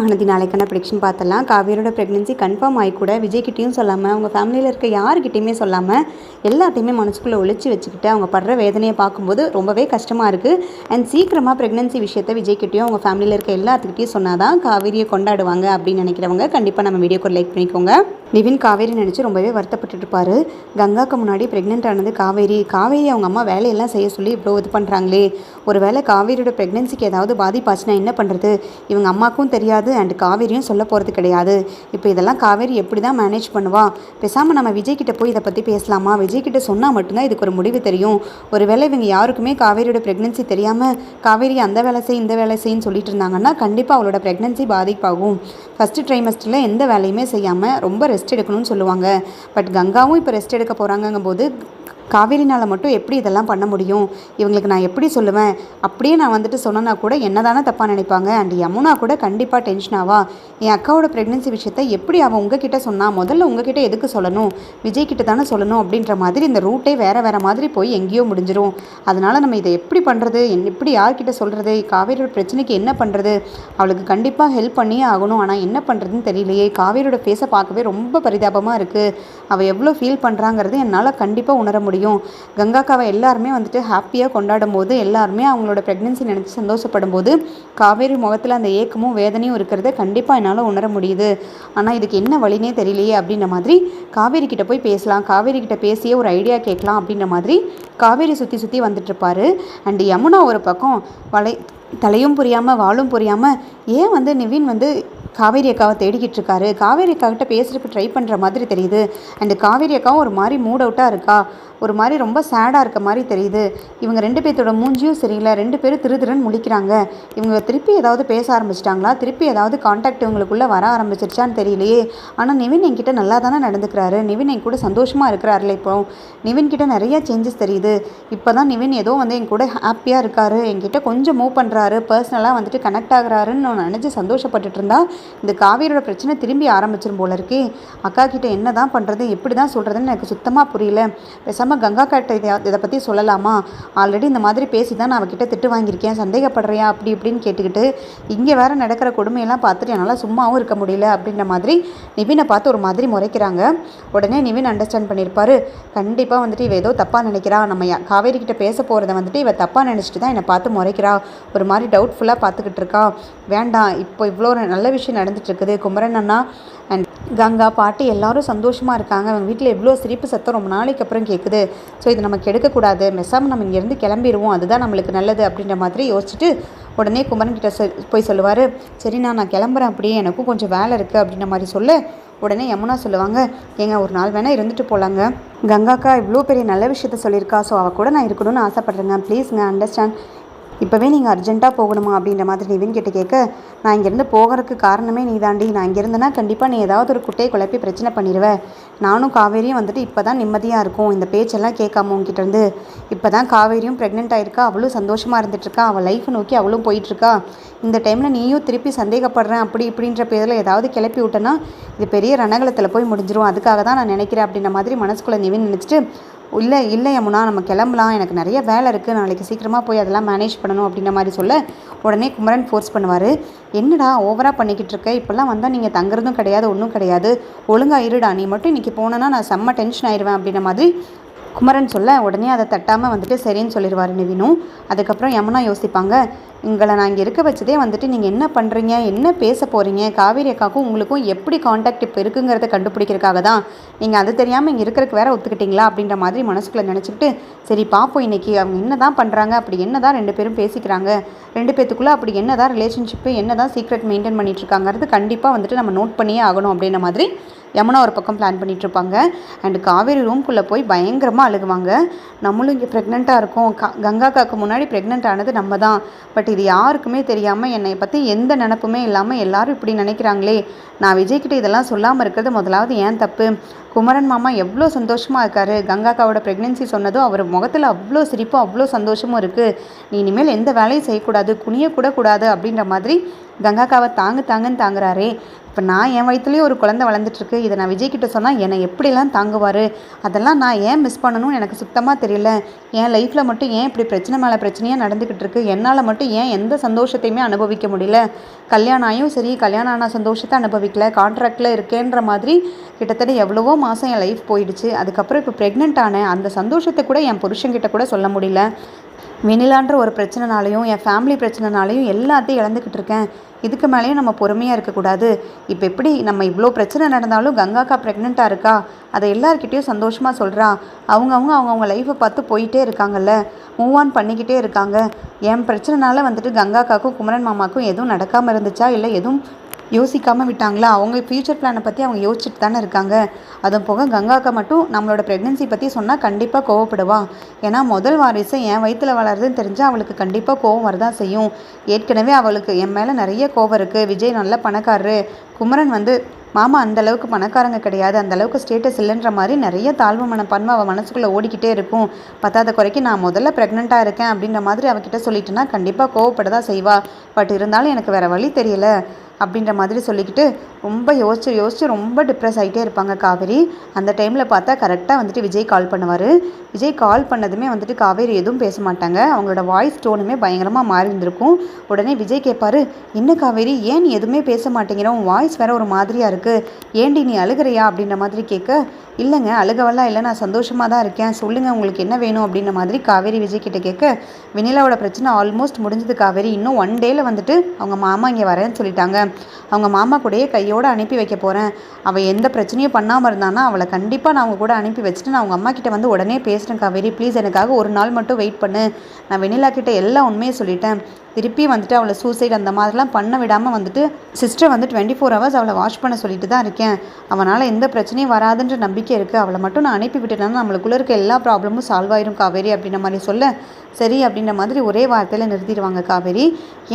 ஆனது நாளைக்கான ப்ரெடிக்ஷன் பார்த்தலாம்? காவேரியோட ப்ரெக்னென்சி கன்ஃபார்ம் ஆகி கூட விஜய்கிட்டையும் சொல்லாமல் அவங்க ஃபேமிலியில் இருக்க யாருக்கிட்டையுமே சொல்லாமல் எல்லாத்தையுமே மனசுக்குள்ளே ஒழிச்சு வச்சுக்கிட்டு அவங்க படுற வேதனையை பார்க்கும்போது ரொம்பவே கஷ்டமாக இருக்குது அண்ட் சீக்கிரமாக ப்ரெக்னென்சி விஷயத்தை விஜய்கிட்டையும் அவங்க ஃபேமிலியில் இருக்க எல்லாத்துக்கிட்டையும் சொன்னால் தான் காவேரியை கொண்டாடுவாங்க அப்படின்னு நினைக்கிறவங்க கண்டிப்பாக நம்ம வீடியோக்கு லைக் பண்ணிக்கோங்க. நிவின் காவேரி நினச்சி ரொம்பவே வருத்தப்பட்டு இருப்பார் கங்காக்கு முன்னாடி ப்ரெக்னென்ட் ஆனது காவேரி. காவேரி அவங்க அம்மா வேலையெல்லாம் செய்ய சொல்லி இவ்வளோ இது பண்ணுறாங்களே ஒரு வேளை காவேரியோட ப்ரெக்னென்சிக்கு ஏதாவது பாதிப்பாச்சுன்னா என்ன பண்ணுறது இவங்க அம்மாக்கும் தெரியாது. அண்ட் காவேரியும் சொல்ல போகிறது கிடையாது. இப்போ இதெல்லாம் காவேரி எப்படி தான் மேனேஜ் பண்ணுவா? பேசாமல் நம்ம விஜய்கிட்ட போய் இதை பற்றி பேசலாமா? விஜய் கிட்ட சொன்னால் மட்டும்தான் இதுக்கு ஒரு முடிவு தெரியும். ஒருவேளை இவங்க யாருக்குமே காவேரியோட ப்ரெக்னென்சி தெரியாமல் காவேரி அந்த வேலை செய் இந்த வேலை செய்ன்னு சொல்லிட்டு இருந்தாங்கன்னா கண்டிப்பாக அவளோட ப்ரெக்னென்சி பாதிப்பாகும். ஃபஸ்ட்டு ட்ரைமஸ்டரில் எந்த வேலையுமே செய்யாமல் ரொம்ப ரெஸ்ட் எடுக்கணும்னு சொல்லுவாங்க. பட் கங்காவும் இப்போ ரெஸ்ட் எடுக்க போகிறாங்கங்கும்போது காவேரினால் மட்டும் எப்படி இதெல்லாம் பண்ண முடியும்? இவங்களுக்கு நான் எப்படி சொல்லுவேன்? அப்படியே நான் வந்துட்டு சொன்னேன்னா கூட என்ன தானே தப்பாக நினைப்பாங்க? அண்ட் யமுனா கூட கண்டிப்பாக டென்ஷன் ஆவா? என் அக்காவோட ப்ரெக்னென்சி விஷயத்தை எப்படி அவன் உங்ககிட்ட சொன்னா முதல்ல உங்ககிட்ட எதுக்கு சொல்லணும்? விஜய் கிட்ட தானே சொல்லணும்? அப்படின்ற மாதிரி இந்த ரூட்டே வேறு வேறு மாதிரி போய் எங்கேயோ முடிஞ்சிடும் அதனால் நம்ம இதை எப்படி பண்ணுறது எப்படி யார்கிட்ட சொல்கிறது காவேரியோட பிரச்சனைக்கு என்ன பண்ணுறது அவளுக்கு கண்டிப்பாக ஹெல்ப் பண்ணியே ஆகணும். ஆனால் என்ன பண்ணுறதுன்னு தெரியலையே. காவேரியோட ஃபேஸை பார்க்கவே ரொம்ப பரிதாபமாக இருக்குது அவள் எவ்வளோ ஃபீல் பண்ணுறாங்கிறது என்னால் கண்டிப்பாக உணர முடியும். கங்காக்காவை எல்லாருமே வந்துட்டு ஹாப்பியாக கொண்டாடும் போது எல்லாருமே அவங்களோட ப்ரெக்னென்சி நினச்சி சந்தோஷப்படும் போது காவேரி முகத்தில் அந்த ஏக்கமும் வேதனையும் இருக்கிறத கண்டிப்பாக என்னால் உணர முடியுது. ஆனால் இதுக்கு என்ன வழினே தெரியலையே அப்படின்ற மாதிரி காவேரி கிட்ட போய் பேசலாம். காவேரி கிட்ட பேசியே ஒரு ஐடியா கேட்கலாம் அப்படின்ற மாதிரி காவேரி சுற்றி சுற்றி வந்துட்டுருப்பாரு அண்ட் யமுனா ஒரு பக்கம் வளை தலையும் புரியாமல் வாழும் புரியாமல் ஏன் வந்து நிவின் வந்து காவேரி அக்காவை தேடிக்கிட்டு இருக்காரு. காவேரி அக்கா கிட்ட பேசுறதுக்கு ட்ரை பண்ணுற மாதிரி தெரியுது. அண்ட் காவேரி அக்காவும் ஒரு மாதிரி மூட் அவுட்டாக இருக்கா? ஒரு மாதிரி ரொம்ப சேடாக இருக்க மாதிரி தெரியுது. இவங்க ரெண்டு பேர்த்தோட மூஞ்சியும் சரியில்லை. ரெண்டு பேரும் திரு திருன்னு முழிக்கிறாங்க. இவங்க திருப்பி ஏதாவது பேச ஆரம்பிச்சிட்டாங்களா? திருப்பி ஏதாவது காண்டாக்ட் இவங்களுக்குள்ளே வர ஆரம்பிச்சிருச்சான்னு தெரியலையே. ஆனால் நிவின் என்கிட்ட நல்லா தானே நடந்துக்கிறாரு. நிவின் என் கூட சந்தோஷமாக இருக்கிறாருல இப்போ. நிவின் கிட்ட நிறைய சேஞ்சஸ் தெரியுது. இப்போ தான் நிவின் ஏதோ வந்து என் கூட ஹாப்பியாக இருக்காரு. என்கிட்ட கொஞ்சம் மூவ் பண்ணுறாரு பர்சனலாக வந்துட்டு கனெக்ட் ஆகிறாருன்னு நான் நினச்சி சந்தோஷப்பட்டுட்டு இருந்தா இந்த காவேரியோட பிரச்சனை திரும்பி ஆரம்பிச்சிரும் போல இருக்கே. அக்கா கிட்ட என்ன தான் பண்ணுறது எப்படி தான் சொல்கிறதுன்னு எனக்கு சுத்தமாக புரியல. பேசாமல் கங்கா கிட்ட இதை இதை பற்றி சொல்லலாமா? ஆல்ரெடி இந்த மாதிரி பேசி தான் நான் அவகிட்ட திட்டு வாங்கியிருக்கேன். சந்தேகப்படுறியா? அப்படி இப்படின்னு கேட்டுக்கிட்டு இங்கே வேறு நடக்கிற கொடுமையெல்லாம் பார்த்துட்டு என்னால் சும்மாவும் இருக்க முடியல அப்படின்ற மாதிரி நிவினை பார்த்து ஒரு மாதிரி முறைக்கிறாங்க. உடனே நிவின் அண்டர்ஸ்டாண்ட் பண்ணியிருப்பாரு. கண்டிப்பாக வந்துட்டு இவ ஏதோ தப்பாக நினைக்கிறா. நம்ம காவேரி கிட்ட பேச போகிறத வந்துட்டு இவ தப்பாக நினச்சிட்டு தான் என்னை பார்த்து முறைக்கிறா. ஒரு மாதிரி டவுட்ஃபுல்லாக பார்த்துக்கிட்டு இருக்கா. வேண்டாம் இப்போ இவ்வளோ ஒரு நல்ல விஷயம் நடந்துட்டு இருக்குது குமரன் அண்ணா அண்ட் கங்கா பாட்டி எல்லாரும் சந்தோஷமாக இருக்காங்க. அவங்க வீட்டில் எவ்வளோ சிரிப்பு சத்தம் ரொம்ப நாளைக்கு அப்புறம் கேட்குது ஸோ இது நமக்கு எடுக்கக்கூடாது மெசாமல் நம்ம இங்கேருந்து கிளம்பிடுவோம் அதுதான் நம்மளுக்கு நல்லது அப்படின்ற மாதிரி யோசிச்சுட்டு உடனே குமரன் கிட்ட போய் சொல்லுவார். சரிண்ணா நான் கிளம்புறேன் அப்படியே. எனக்கும் கொஞ்சம் வேலை இருக்குது அப்படின்ற மாதிரி சொல்ல உடனே யமுனா சொல்லுவாங்க. ஏங்க ஒரு நாள் வேணால் இருந்துட்டு போகலாங்க கங்காக்கா இவ்வளோ பெரிய நல்ல விஷயத்த சொல்லியிருக்கா. ஸோ அவள் கூட நான் இருக்கணும்னு ஆசைப்பட்றேங்க. ப்ளீஸுங்க அண்டர்ஸ்டாண்ட் இப்போவே நீங்கள் அர்ஜென்ட்டாக போகணுமா அப்படின்ற மாதிரி நிவின் கிட்ட கேட்க நான் இங்கேருந்து போகிறதுக்கு காரணமே நீ தாண்டி நான் இங்கேருந்தேன்னா கண்டிப்பாக நீ ஏதாவது ஒரு குட்டையை குழப்பி பிரச்சனை பண்ணிடுவேன் நானும் காவேரியும் வந்துட்டு இப்போ தான் நிம்மதியாக இருக்கும். இந்த பேச்செல்லாம் கேட்காம உங்ககிட்டருந்து இப்போ தான் காவேரியும் ப்ரெக்னென்ட் ஆகிருக்கா அவளும் சந்தோஷமாக இருந்துட்டுருக்கா? அவள் லைஃப் நோக்கி அவளும் போயிட்டுருக்கா? இந்த டைமில் நீயும் திருப்பி சந்தேகப்படுறேன். அப்படி இப்படின்ற பேரில் ஏதாவது கிளப்பி விட்டேன்னா இது பெரிய ரணகலத்தில் போய் முடிஞ்சிரும். அதுக்காக தான் நான் நினைக்கிறேன். அப்படின்ற மாதிரி மனசுக்குள்ளே நிவின் நினச்சிட்டு இல்லை இல்லை யமுனா நம்ம கிளம்பலாம். எனக்கு நிறைய வேலை இருக்குது நாளைக்கு சீக்கிரமாக போய் அதெல்லாம் மேனேஜ் பண்ணணும் அப்படின்ற மாதிரி சொல்ல உடனே குமரன் ஃபோர்ஸ் பண்ணுவார். என்னடா ஓவராக பண்ணிக்கிட்டு இருக்க? இப்போல்லாம் வந்தால் நீங்கள் தங்குறதும் கிடையாது ஒன்றும் கிடையாது. ஒழுங்காக இருடா. நீ மட்டும் இன்றைக்கி போனேன்னா நான் செம்ம டென்ஷன் ஆயிடுவேன் அப்படின்ற மாதிரி குமரன் சொல்ல உடனே அதை தட்டாமல் வந்துட்டு சரின்னு சொல்லிடுவார் நிவினும் அதுக்கப்புறம் யமுனா யோசிப்பாங்க உங்களை நான் இங்கே இருக்க வச்சதே வந்துட்டு நீங்கள் என்ன பண்ணுறீங்க என்ன பேச போகிறீங்க காவேரி அக்காவுக்கும் உங்களுக்கும் எப்படி காண்டாக்ட் இப்போ இருக்குங்கிறத கண்டுபிடிக்கிறதுக்காக தான் நீங்கள் அது தெரியாமல் இங்கே இருக்கிறக்கு வேற ஒத்துக்கிட்டீங்களா அப்படின்ற மாதிரி மனசுக்குள்ளே நினச்சிக்கிட்டு சரி பார்ப்போம் இன்றைக்கி அவங்க என்ன தான் பண்ணுறாங்க அப்படி என்ன தான் ரெண்டு பேரும் பேசிக்கிறாங்க ரெண்டு பேத்துக்குள்ளே அப்படி என்ன தான் ரிலேஷன்ஷிப்பு என்ன தான் சீக்ரெட் மெயின்டைன் பண்ணிகிட்ருக்காங்கிறது கண்டிப்பாக வந்துட்டு நம்ம நோட் பண்ணியே ஆகணும் அப்படின்ற மாதிரி யமுனா ஒரு பக்கம் பிளான் பண்ணிகிட்ருப்பாங்க அண்ட் காவேரி ரூம்குள்ளே போய் பயங்கரமாக அழுகுவாங்க. நம்மளும் இங்கே ப்ரெக்னெண்ட்டாக இருக்கோம். க கங்காக்காக்கு முன்னாடி ப்ரெக்னென்ட் ஆனது நம்ம தான் பட் இது யாருக்குமே தெரியாமல் என்னை பற்றி எந்த நினப்புமே இல்லாமல் எல்லாரும் இப்படி நினைக்கிறாங்களே. நான் விஜய்கிட்ட இதெல்லாம் சொல்லாமல் இருக்கிறது முதலாவது ஏன் தப்பு? குமரன் மாமா எவ்வளோ சந்தோஷமாக இருக்கார். கங்காக்காவோட ப்ரெக்னென்சி சொன்னதும் அவர் முகத்தில் அவ்வளோ சிரிப்பும் அவ்வளோ சந்தோஷமும் இருக்குது நீ இனிமேல் எந்த வேலையும் செய்யக்கூடாது. குனியக்கூட கூடாது அப்படின்ற மாதிரி கங்காக்காவை தாங்கு தாங்குன்னு தாங்குறாரே. இப்போ நான் என் வயிற்றுலேயும் ஒரு குழந்தை வளர்ந்துட்டுருக்கு. இதை நான் விஜய் கிட்ட சொன்னால் என்னை எப்படிலாம் தாங்குவார்? அதெல்லாம் நான் ஏன் மிஸ் பண்ணணும்னு எனக்கு சுத்தமாக தெரியல. என் லைஃப்பில் மட்டும் ஏன் இப்படி பிரச்சனை மேலே பிரச்சனையாக நடந்துக்கிட்டு இருக்கு? என்னால் மட்டும் ஏன் எந்த சந்தோஷத்தையுமே அனுபவிக்க முடியல? கல்யாணம் ஆயும் சரி கல்யாணம் ஆனால் சந்தோஷத்தை அனுபவிக்கல. கான்ட்ராக்டில் இருக்கேன்ற மாதிரி கிட்டத்தட்ட எவ்வளவோ மாதம் என் லைஃப் போயிடுச்சு. அதுக்கப்புறம் இப்போ ப்ரெக்னென்ட் ஆனேன். அந்த சந்தோஷத்தை கூட என் புருஷன்கிட்ட கூட சொல்ல முடியல. வெண்ணிலான்ற ஒரு பிரச்சனைனாலையும் என் ஃபேமிலி பிரச்சனைனாலையும் எல்லாத்தையும் இழந்துக்கிட்டு இருக்கேன். இதுக்கு மேலேயும் நம்ம பொறுமையாக இருக்கக்கூடாது. இப்போ எப்படி நம்ம இவ்வளோ பிரச்சனை நடந்தாலும் கங்காக்கா ப்ரெக்னெண்ட்டாக இருக்கா? அதை எல்லாருக்கிட்டேயும் சந்தோஷமாக சொல்கிறா அவங்கவுங்க அவங்கவுங்க லைஃப்பை பார்த்து போயிட்டே இருக்காங்கல்ல. மூவ் ஆன் பண்ணிக்கிட்டே இருக்காங்க. என் பிரச்சனைனால வந்துட்டு கங்காக்காக்கும் குமரன் மாமாக்கும் எதுவும் நடக்காமல் இருந்துச்சா? இல்லை எதுவும் யோசிக்காமல் விட்டாங்களா? அவங்க ஃப்யூச்சர் பிளானை பற்றி அவங்க யோசிச்சுட்டு தானே இருக்காங்க. அதுவும் போக கங்காக்கா மட்டும் நம்மளோட ப்ரெக்னென்சி பற்றி சொன்னால் கண்டிப்பாக கோவப்படுவா. ஏன்னா முதல் வாரிசு என் வயிற்றில் வளருதுன்னு தெரிஞ்சால் அவளுக்கு கண்டிப்பாக கோவம் வரதான் செய்யும். ஏற்கனவே அவளுக்கு என் மேலே நிறைய கோவம் இருக்குது விஜய் நல்ல பணக்காரரு. குமரன் வந்து மாமா அந்த அளவுக்கு பணக்காரங்க கிடையாது. அந்த அளவுக்கு ஸ்டேட்டஸ் இல்லைன்ற மாதிரி நிறைய தாழ்வு மனப்பான்மை அவள் மனசுக்குள்ளே ஓடிக்கிட்டே இருக்கும். பத்தாத குறைக்கு நான் முதல்ல ப்ரெக்னெண்ட்டாக இருக்கேன் அப்படின்ற மாதிரி அவகிட்ட சொல்லிட்டேன்னா கண்டிப்பாக கோவப்பட தான் செய்வா. பட் இருந்தாலும் எனக்கு வேறு வழி தெரியல. அப்படின்ற மாதிரி சொல்லிக்கிட்டு ரொம்ப யோசிச்சு யோசிச்சு ரொம்ப டிப்ரெஸ் ஆகிட்டே இருப்பாங்க காவேரி. அந்த டைமில் பார்த்தா கரெக்டாக வந்துட்டு விஜய் கால் பண்ணுவார். விஜய் கால் பண்ணதுமே வந்துட்டு காவேரி எதுவும் பேச மாட்டாங்க. அவங்களோட வாய்ஸ் டோனுமே பயங்கரமாக மாறி இருந்திருக்கும். உடனே விஜய் கேட்பாரு என்ன காவேரி ஏன் நீ எதுவுமே பேச மாட்டேங்கிற? உன் வாய்ஸ் வேற ஒரு மாதிரியாக இருக்குது ஏண்டி நீ அழுகிறியா? அப்படின்ற மாதிரி கேட்க இல்லைங்க அழுகவெல்லாம் இல்லை. நான் சந்தோஷமாக தான் இருக்கேன். சொல்லுங்கள் உங்களுக்கு என்ன வேணும்? அப்படின்ற மாதிரி காவேரி விஜய் கிட்ட கேட்க வெண்ணிலாவோட பிரச்சனை ஆல்மோஸ்ட் முடிஞ்சது காவேரி. இன்னும் ஒன் டேயில் வந்துட்டு அவங்க மாமா இங்கே வரேன்னு சொல்லிட்டாங்க. அவங்க மாமா கூடயே கையோடு அனுப்பி வைக்க போகிறேன் அவள் எந்த பிரச்சனையும் பண்ணாமல் இருந்தானா அவளை கண்டிப்பாக நான் அவங்க கூட அனுப்பி வச்சுட்டு நான் அவங்க அம்மா கிட்ட வந்து உடனே பேசுகிறேன் காவேரி. ப்ளீஸ் எனக்காக ஒரு நாள் மட்டும் வெயிட் பண்ணு. நான் வெண்ணிலா கிட்ட எல்லா உண்மையை சொல்லிட்டேன். திருப்பி வந்துட்டு அவளை சூசைட் அந்த மாதிரிலாம் பண்ண விடாமல் வந்துட்டு சிஸ்டர் வந்து டுவெண்ட்டி ஃபோர் ஹவர்ஸ் அவளை வாஷ் பண்ண சொல்லிட்டு தான் இருக்கேன். அவனால் எந்த பிரச்சனையும் வராதுன்ற நம்பிக்கை இருக்குது அவளை மட்டும் நான் அனுப்பி விட்டுட்டேன்னா நம்மளுக்குள்ளே இருக்க எல்லா ப்ராப்ளமும் சால்வ் ஆயிரும் காவேரி அப்படின்ற மாதிரி சொல்ல. சரி அப்படின்ற மாதிரி ஒரே வார்த்தையில் நிறுத்திடுவாங்க காவேரி.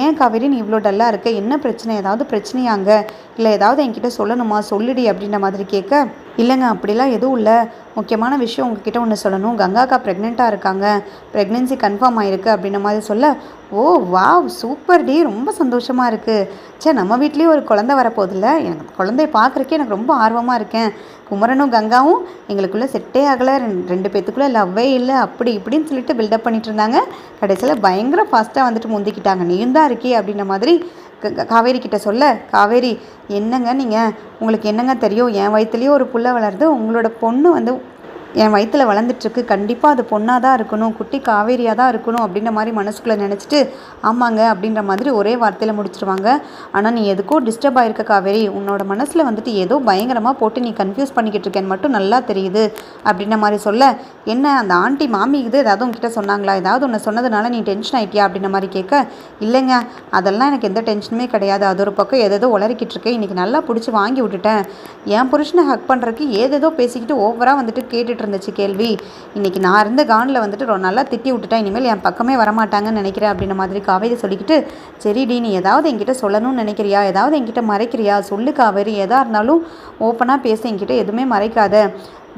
ஏன் காவேரி நீ இவ்வளோ டல்லாக இருக்க? என்ன பிரச்சனை? ஏதாவது பிரச்சனையாங்க? இல்லை ஏதாவது என்கிட்ட சொல்லணுமா? சொல்லுடி அப்படின்ற மாதிரி கேட்க இல்லைங்க அப்படிலாம் எதுவும் இல்லை. முக்கியமான விஷயம் உங்ககிட்ட ஒன்று சொல்லணும். கங்காக்கா ப்ரெக்னெண்ட்டாக இருக்காங்க. ப்ரெக்னென்சி கன்ஃபார்ம் ஆயிருக்கு அப்படின்ன மாதிரி சொல்ல ஓ வாவ் சூப்பர் டி ரொம்ப சந்தோஷமாக இருக்குது சே நம்ம வீட்லேயும் ஒரு குழந்தை வரப்போதில்ல எனக்கு குழந்தைய பார்க்குறக்கே எனக்கு ரொம்ப ஆர்வமாக இருக்கேன். குமரனும் கங்காவும் எங்களுக்குள்ளே செட்டே ஆகலை. ரெண்டு ரெண்டு பேத்துக்குள்ளே லவ்வே இல்லை அப்படி இப்படின்னு சொல்லிட்டு பில்டப் பண்ணிட்டு இருந்தாங்க. கடைசியில் பயங்கர ஃபாஸ்ட்டாக வந்துட்டு முந்திக்கிட்டாங்க. நீயும் தான் இருக்கே அப்படின்ற மாதிரி க- காவேரி கிட்ட சொல்ல காவேரி என்னங்க நீங்கள் உங்களுக்கு என்னங்க தெரியும்? என் வயிற்றுலேயே ஒரு புள்ள வளருது. உங்களோட பொண்ணு வந்து என் வயிற்றில் வளர்ந்துட்டுருக்கு. கண்டிப்பாக அது பொண்ணாக தான் இருக்கணும் குட்டி காவேரியாக தான் இருக்கணும் அப்படின்ற மாதிரி மனசுக்குள்ளே நினச்சிட்டு ஆமாங்க அப்படின்ற மாதிரி ஒரே வார்த்தையில் முடிச்சிருவாங்க. ஆனால் நீ எதுக்கோ டிஸ்டர்ப் ஆயிருக்க காவேரி. உன்னோட மனசில் வந்துட்டு ஏதோ பயங்கரமாக போட்டு நீ கன்ஃபியூஸ் பண்ணிக்கிட்டு இருக்கேன்னு மட்டும் நல்லா தெரியுது அப்படின்ற மாதிரி சொல்ல என்ன அந்த ஆண்டி மாமி இது ஏதாவது உங்ககிட்ட சொன்னாங்களா? ஏதாவது ஒன்று சொன்னதுனால நீ டென்ஷன் ஆகிட்டியா அப்படின்ற மாதிரி கேட்க இல்லைங்க. அதெல்லாம் எனக்கு எந்த டென்ஷனுமே கிடையாது. அது ஒரு பக்கம் எதேதோ உளறிக்கிட்டு இருக்கேன் இன்றைக்கி நல்லா பிடிச்சி வாங்கி விட்டுட்டேன். என் புருஷனை ஹக் பண்ணுறதுக்கு ஏதேதோ பேசிக்கிட்டு ஓவராக வந்துட்டு கேட்டுட்டு இருந்துச்சு கேள்வி. இன்றைக்கி நான் இருந்த கானில் வந்துட்டு ரொம்ப நல்லா திட்டி விட்டுட்டேன். இனிமேல் என் பக்கமே வரமாட்டாங்கன்னு நினைக்கிறேன் அப்படின்ற மாதிரி காவேரி சொல்லிக்கிட்டு சரிடி நீ ஏதாவது என்கிட்ட சொல்லணும்னு நினைக்கிறியா? ஏதாவது என்கிட்ட மறைக்கிறியா? சொல்லு காவேரி. எதாக இருந்தாலும் ஓப்பனாக பேச. என்கிட்ட எதுவுமே மறைக்காத.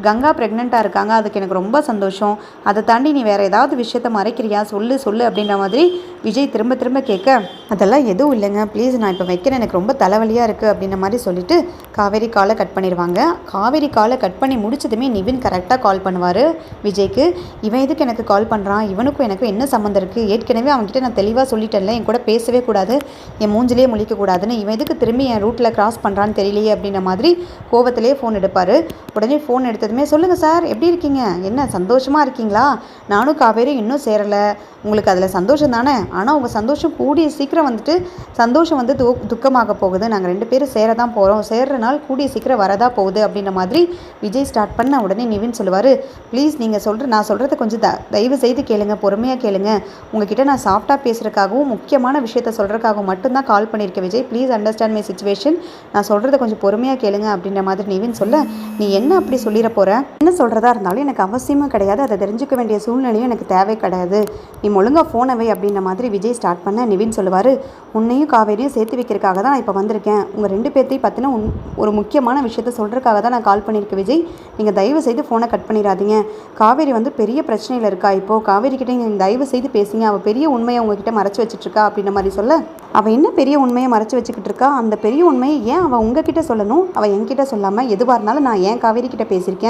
கங்கா ப்ரெக்னெண்ட்டாக இருக்காங்க. அதுக்கு எனக்கு ரொம்ப சந்தோஷம். அதை தாண்டி நீ வேறு ஏதாவது விஷயத்த மறைக்கிறியா? சொல்லு சொல்லு அப்படின்ற மாதிரி விஜய் திரும்ப திரும்ப கேட்க அதெல்லாம் எதுவும் இல்லைங்க. ப்ளீஸ் நான் இப்போ வைக்கிறேன். எனக்கு ரொம்ப தலைவலியாக இருக்குது அப்படின்ற மாதிரி சொல்லிட்டு காவேரி காலை கட் பண்ணிடுவாங்க. காவேரி காலை கட் பண்ணி முடிச்சதுமே நிவின் கரெக்டாக கால் பண்ணுவார் விஜய்க்கு. இவன் எதுக்கு எனக்கு கால் பண்ணுறான் இவனுக்கும் எனக்கும் என்ன சம்மந்தம் இருக்குது ஏற்கனவே அவன்கிட்ட நான் தெளிவாக சொல்லிட்டேன்ல. என் கூட பேசவே கூடாது. என் மூஞ்சிலே முழிக்கக்கூடாதுன்னு இவன் எதுக்கு திரும்பி என் ரூட்டில் கிராஸ் பண்ணுறான்னு தெரியலையே அப்படின்ற மாதிரி கோவத்திலே ஃபோன் எடுப்பார். உடனே ஃபோன் எடுத்து எடுத்ததுமே சொல்லுங்கள் சார். எப்படி இருக்கீங்க? என்ன சந்தோஷமாக இருக்கீங்களா? நானும் காவேரி இன்னும் சேரலை. உங்களுக்கு அதில் சந்தோஷம் தானே? ஆனால் உங்கள் சந்தோஷம் கூடிய சீக்கிரம் வந்துட்டு சந்தோஷம் வந்து து துக்கமாக போகுது. நாங்கள் ரெண்டு பேரும் சேர தான் போகிறோம் சேர்ற நாள் கூடிய சீக்கிரம் வரதா போகுது அப்படின்ற மாதிரி விஜய் ஸ்டார்ட் பண்ண உடனே நிவின் சொல்லுவார். ப்ளீஸ் நீங்கள் சொல்கிற நான் சொல்கிறத கொஞ்சம் த தயவு செய்து கேளுங்க பொறுமையாக கேளுங்க. உங்ககிட்ட நான் சாஃப்டாக பேசுகிறக்காகவும் முக்கியமான விஷயத்த சொல்கிறக்காகவும் மட்டும்தான் கால் பண்ணியிருக்கேன் Vijay. Please understand my situation நான் சொல்கிறத கொஞ்சம் பொறுமையாக கேளுங்க அப்படின்ற மாதிரி நிவின் சொல்ல நீ என்ன அப்படி சொல்லிட போகிற என்ன சொல்கிறதா இருந்தாலும் எனக்கு அவசியமும் கிடையாது. அதை தெரிஞ்சுக்க வேண்டிய சூழ்நிலையும் எனக்கு தேவை கிடையாது. நீ ஒழுங்காக ஃபோனை அவை அப்படின்ற மாதிரி விஜய் ஸ்டார்ட் பண்ண நிவின் சொல்லுவார். உன்னையும் காவேரியும் சேர்த்து வைக்கிறதுக்காக தான் நான் இப்போ வந்திருக்கேன். உங்கள் ரெண்டு பேர்த்தையும் பார்த்தினா உன் ஒரு முக்கியமான விஷயத்த சொல்கிறதுக்காக தான் நான் கால் பண்ணியிருக்கேன் விஜய். நீங்கள் தயவு செய்து ஃபோனை கட் பண்ணிடாதீங்க. காவேரி வந்து பெரிய பிரச்சனையில் இருக்கா இப்போது காவேரி கிட்டே நீங்கள் தயவு செய்து பேசுங்க. அவள் பெரிய உண்மையை உங்ககிட்ட மறைச்சி வச்சுட்ருக்கா அப்படின்ற மாதிரி சொல்ல. அவள் என்ன பெரிய உண்மையை மறைச்சி வச்சுக்கிட்டு இருக்கா? அந்த பெரிய உண்மையை ஏன் அவள் உங்ககிட்ட சொல்லணும்? அவள் என்கிட்ட சொல்லாமல் எதுவாக இருந்தாலும் நான் ஏன் காவேரி கிட்ட பேசியிருக்கேன்?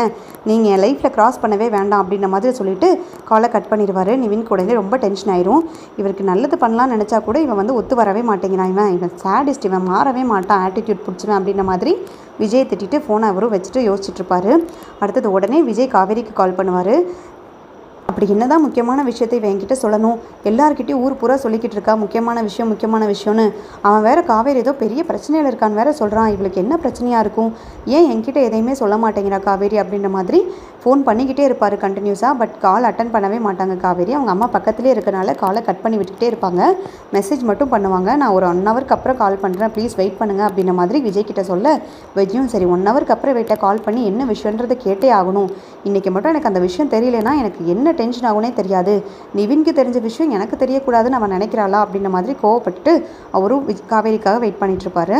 நீங்கள் என் லைஃப்பில் க்ராஸ் பண்ணவே வேண்டாம் அப்படின்ற மாதிரி சொல்லிவிட்டு காலை கட் பண்ணிடுவார். நிவின் உடனே ரொம்ப டென்ஷன் ஆயிரும். இவருக்கு நல்லது பண்ணலாம்னு நினச்சா கூட இவன் வந்து ஒத்து வரவே மாட்டேங்கிறான். இவன் இவன் சேடிஸ்ட் இவன் மாறவே மாட்டான். ஆட்டிடியூட் பிடிச்சிவேன் அப்படின்ற மாதிரி விஜய் திட்டிட்டு ஃபோனை அவரும் வச்சுட்டு யோசிச்சுட்டு இருப்பாரு. அடுத்தது உடனே விஜய் காவேரிக்கு கால் பண்ணுவார். அப்படி என்னதான் முக்கியமான விஷயத்தை இவன் என்கிட்ட சொல்லணும்? எல்லார்கிட்டயும் ஊர் பூரா சொல்லிக்கிட்டு இருக்கா. முக்கியமான விஷயம் முக்கியமான விஷயம்னு. அவன் வேற காவேரி ஏதோ பெரிய பிரச்சனையில் இருக்கான்னு வேற சொல்கிறான் இவளுக்கு என்ன பிரச்சனையாக இருக்கும்? ஏன் என்கிட்ட எதையுமே சொல்ல மாட்டேங்கிறா காவேரி அப்படின்ற மாதிரி ஃபோன் பண்ணிக்கிட்டே இருப்பார் கண்டினியூஸாக பட் கால் அட்டன் பண்ணவே மாட்டாங்க காவேரி. அவங்க அம்மா பக்கத்துலேயே இருக்கனால காலை கட் பண்ணி விட்டுக்கிட்டே இருப்பாங்க. மெசேஜ் மட்டும் பண்ணுவாங்க. நான் ஒரு ஒன் ஹவருக்கு அப்புறம் கால் பண்ணுறேன் ப்ளீஸ் வெயிட் பண்ணுங்க அப்படின்ற மாதிரி விஜய் கிட்ட சொல்ல விஜயும் சரி ஒன் ஹவருக்கு அப்புறம் வெயிட்ட கால் பண்ணி என்ன விஷயன்றதை கேட்டே ஆகணும். இன்றைக்கி மட்டும் எனக்கு அந்த விஷயம் தெரியலனா எனக்கு என்ன டென்ஷன் ஆகுனே தெரியாது. நிவின்க்கு தெரிஞ்ச விஷயம் எனக்கு தெரியக்கூடாதுன்னு அவன் நினைக்கிறாளா? அப்படின்ற மாதிரி கோவப்பட்டு அவரும் காவேரிக்காக வெயிட் பண்ணிகிட்ருப்பாரு